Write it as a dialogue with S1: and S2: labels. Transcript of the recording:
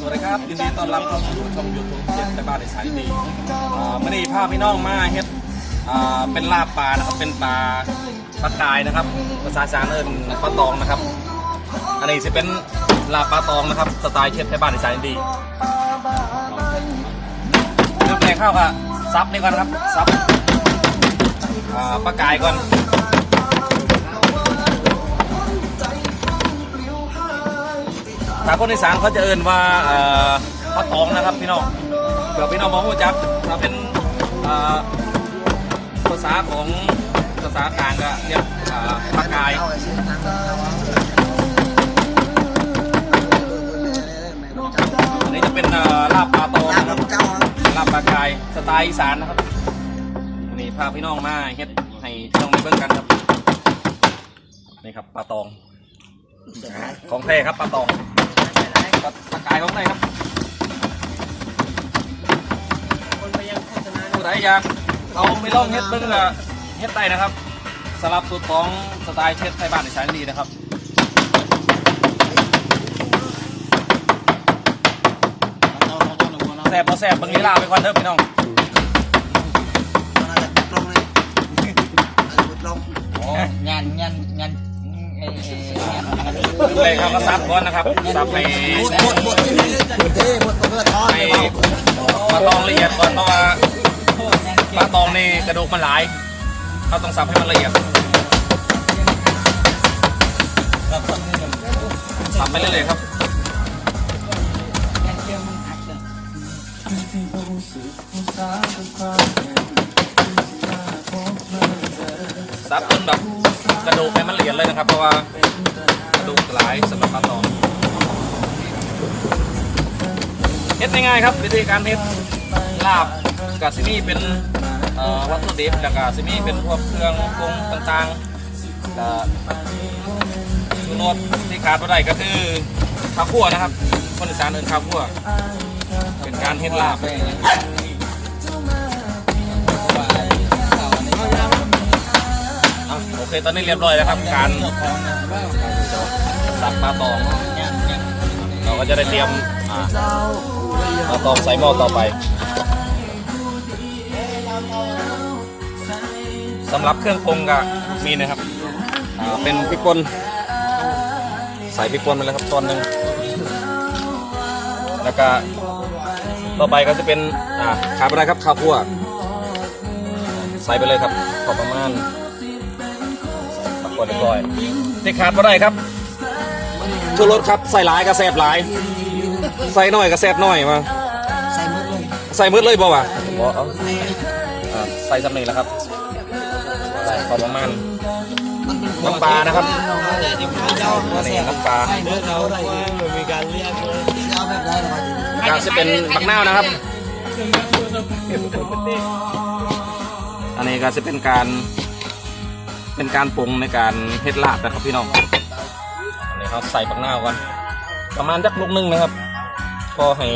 S1: สวัสดีครับยินดีต้อนรับเข้าสู่ช่องยูทูบเจ็ดแต่บ้านในสายดีอ่าไม่ได้พาพี่น้องมาเฮ็ดอ่าเป็นลาบปลานะครับ เป็นปลาปลากายนะครับ ภาษาจานเอิญปลาตองนะครับ อันนี้จะเป็นลาบปลาตองนะครับ สไตล์เชฟไทยบ้านในสายดีเริ่มแรกเข้ากับซับนี่ก่อนครับ ซับอ่าปลากายก่อน ถ้าคนอีสานเขาจะเอ่นว่าเอ่อปลาตองนะครับพี่น้องเผื่อพี่น้องมองรู้จักถ้าเป็นเอ่อภาษาของภาษากลางก็เรียกเอ่อปลากาย อันนี้จะเป็นเอ่อลาบปลาตองนะครับลาบปลากายสไตล์อีสานนะครับวันนี้พาพี่น้องมาเฮ็ดให้พี่น้องได้เบิ่งกันครับนี่ครับปลาตอง ของแท้ครับปลาตอง ปลาปลากาย ของไหนครับผู้ใดอยากเอาไปลองเฮ็ดเบิ้งก็เฮ็ดได้นะครับสำหรับสูตรของสไตล์เชฟไทยบ้านในสายดีนะครับแซ่บพอแซ่บเบิ้งลีลาไปก่อนเด้อพี่น้องอ๋องา
S2: นงานงาน เล
S1: ยครับก็ซับก่อนนะครับซับให้
S2: หมดหมดที่นี่หมดที่หมดตัวทอด
S1: ให้ปลาตองละเอียดก่อนเพราะว่าปลาตองนี่กระดูกมันหลายเราต้องสับให้มันละเอียดสับไปเรื่อยๆครับซับจนแบบ กระดูกให้มันละเอียดเลยนะครับ เพราะว่ากระดูกหลายสำหรับปลาตองเฮ็ดง่ายๆครับวิธีการเฮ็ดลาบกาซิมี่เป็นวัตถุดิบแล้วก็ซิมี่เป็นพวกเครื่องปรุงต่างๆก็ชูรสที่ขาดไม่ได้ก็คือข้าวคั่วนะครับ คนอีสานเอิ้นข้าวคั่วเป็นการเฮ็ดลาบ เคตอนนี้เรียบร้อยแล้วครับการสับปลาตองเราก็จะได้เตรียมอ่าปลาตองใส่หม้อต่อไปสำหรับเครื่องปรุงก็มีนะครับเป็นพริกป่นใส่พริกป่นไปแล้วครับตอนหนึ่งแล้วก็ต่อไปก็จะเป็นอ่าขาดไปได้ครับข้าวคั่วใส่ไปเลยครับพอประมาณ กกดเรียบร้อยที่ขาดบ่ได้ครับชูรสครับใส่หลายก็แซ่บหลาย ใส่น้อยก็แซ่บน้อยมา
S2: ใส่หมดเลย
S1: ใส่มืดเลยบ่วะบ่เอาอ่าใส่สำเนีแล้วครับใส่พอประมาณน้ำปลานะครับอันนี้น้ำปลา
S2: เลือกเราได้มีการเรียก
S1: การจะเป็นบักน้านะครับ อันนี้ก็จะเป็นการ เป็นการปรุงในการเฮ็ดลาบนะครับพี่น้องเนี่ยเราใส่ปักนาก่อนประมาณสักลูกหนึงนะครับ ก็ให้